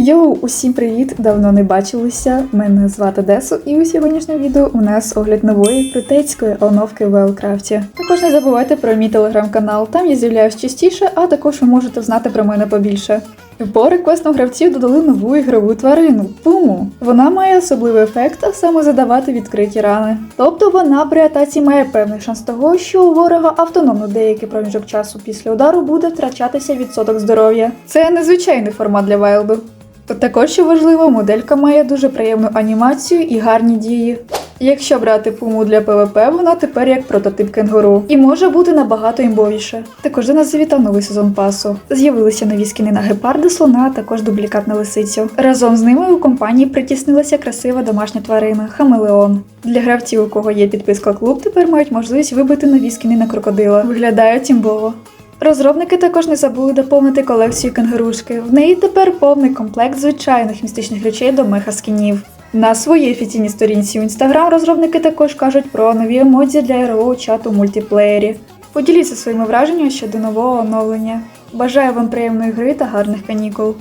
Йоу, усім привіт! Давно не бачилися. Мене звати Десу, і у сьогоднішньому відео у нас огляд нової крутецької оновки в Велкрафті. Також не забувайте про мій телеграм-канал, там я з'являюсь частіше, а також ви можете знати про мене побільше. По реквестам гравців додали нову ігрову тварину пуму. Вона має особливий ефект, а саме задавати відкриті рани. Тобто вона при атаці має певний шанс того, що у ворога автономно деякий проміжок часу після удару буде втрачатися відсоток здоров'я. Це незвичайний формат для Вайлду. Також що важливо, моделька має дуже приємну анімацію і гарні дії. Якщо брати пуму для ПВП, вона тепер як прототип кенгуру і може бути набагато імбовіше. Також до нас завітав новий сезон пасу. З'явилися нові скіни на гепарда, слона, а також дублікат на лисицю. Разом з ними у компанії притіснилася красива домашня тварина хамелеон. Для гравців, у кого є підписка клуб, тепер мають можливість вибити нові скіни на крокодила. Виглядають імбово. Розробники також не забули доповнити колекцію кенгурушки. В неї тепер повний комплект звичайних містичних речей до меха-скінів. На своїй офіційній сторінці у інстаграм розробники також кажуть про нові емодзі для ігрового чату мультиплеєрі. Поділіться своїми враженнями щодо нового оновлення. Бажаю вам приємної гри та гарних канікул.